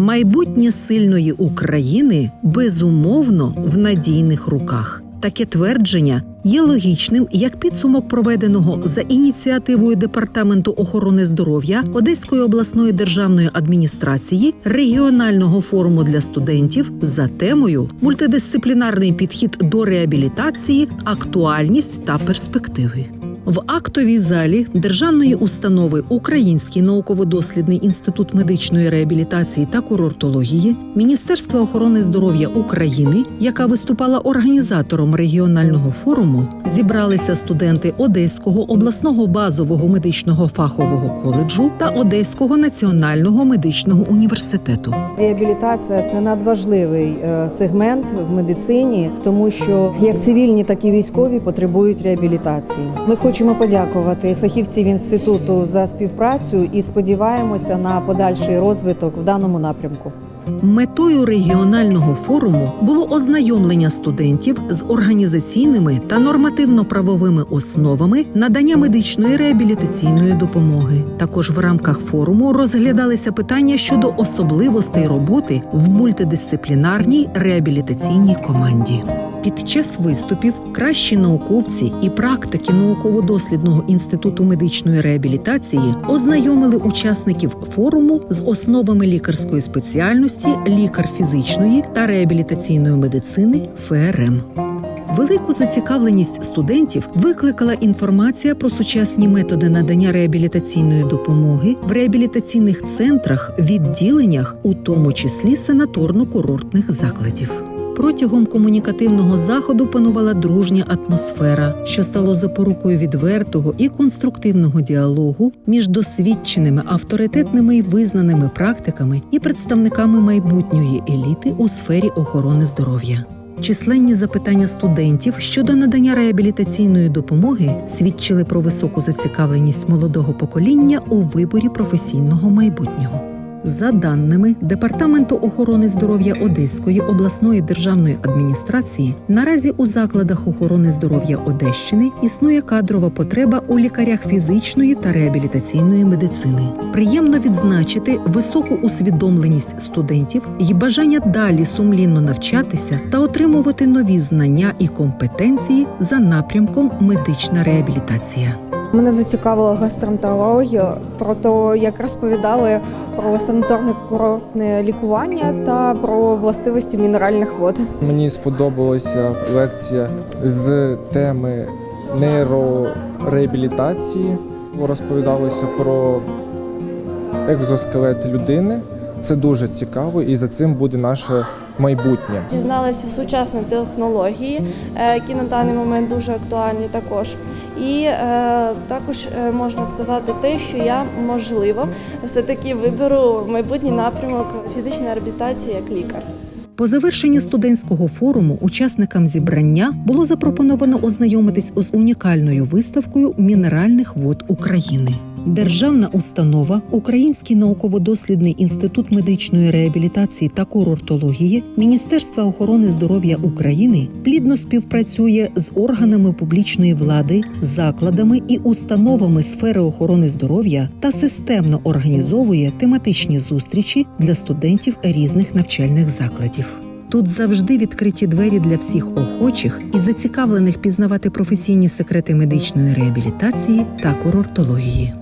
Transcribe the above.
Майбутнє сильної України безумовно в надійних руках. Таке твердження є логічним як підсумок проведеного за ініціативою департаменту охорони здоров'я Одеської обласної державної адміністрації регіонального форуму для студентів за темою мультидисциплінарний підхід до реабілітації, актуальність та перспективи. В актовій залі державної установи Український науково-дослідний інститут медичної реабілітації та курортології Міністерства охорони здоров'я України, яка виступала організатором регіонального форуму, зібралися студенти Одеського обласного базового медичного фахового коледжу та Одеського національного медичного університету. Реабілітація це надважливий е, сегмент в медицині, тому що як цивільні, так і військові потребують реабілітації. Ми хочемо подякувати фахівців інституту за співпрацю і сподіваємося на подальший розвиток в даному напрямку. Метою регіонального форуму було ознайомлення студентів з організаційними та нормативно-правовими основами надання медичної реабілітаційної допомоги. Також в рамках форуму розглядалися питання щодо особливостей роботи в мультидисциплінарній реабілітаційній команді. Під час виступів кращі науковці і практики науково-дослідного інституту медичної реабілітації ознайомили учасників форуму з основами лікарської спеціальності лікар фізичної та реабілітаційної медицини ФРМ. Велику зацікавленість студентів викликала інформація про сучасні методи надання реабілітаційної допомоги в реабілітаційних центрах, відділеннях, у тому числі санаторно-курортних закладів. Протягом комунікативного заходу панувала дружня атмосфера, що стало запорукою відвертого і конструктивного діалогу між досвідченими, авторитетними і визнаними практиками і представниками майбутньої еліти у сфері охорони здоров'я. Численні запитання студентів щодо надання реабілітаційної допомоги свідчили про високу зацікавленість молодого покоління у виборі професійного майбутнього. За даними Департаменту охорони здоров'я Одеської обласної державної адміністрації, наразі у закладах охорони здоров'я Одещини існує кадрова потреба у лікарях фізичної та реабілітаційної медицини. Приємно відзначити високу усвідомленість студентів і бажання далі сумлінно навчатися та отримувати нові знання і компетенції за напрямком медична реабілітація. Мене зацікавила гастроентерологія, про те, як розповідали про санаторне курортне лікування та про властивості мінеральних вод. Мені сподобалася лекція з теми нейрореабілітації. Розповідалося про екзоскелет людини. Це дуже цікаво, і за цим буде наше майбутнє. Дізналася сучасні технології, е, які на даний момент дуже актуальні також. І е, також е, можна сказати те, що я можливо все-таки виберу майбутній напрямок фізичної реабілітації як лікар. По завершенні студентського форуму учасникам зібрання було запропоновано ознайомитись з унікальною виставкою мінеральних вод України. Державна установа Український науково-дослідний інститут медичної реабілітації та курортології Міністерства охорони здоров'я України плідно співпрацює з органами публічної влади, закладами і установами сфери охорони здоров'я та системно організовує тематичні зустрічі для студентів різних навчальних закладів. Тут завжди відкриті двері для всіх охочих і зацікавлених пізнавати професійні секрети медичної реабілітації та курортології.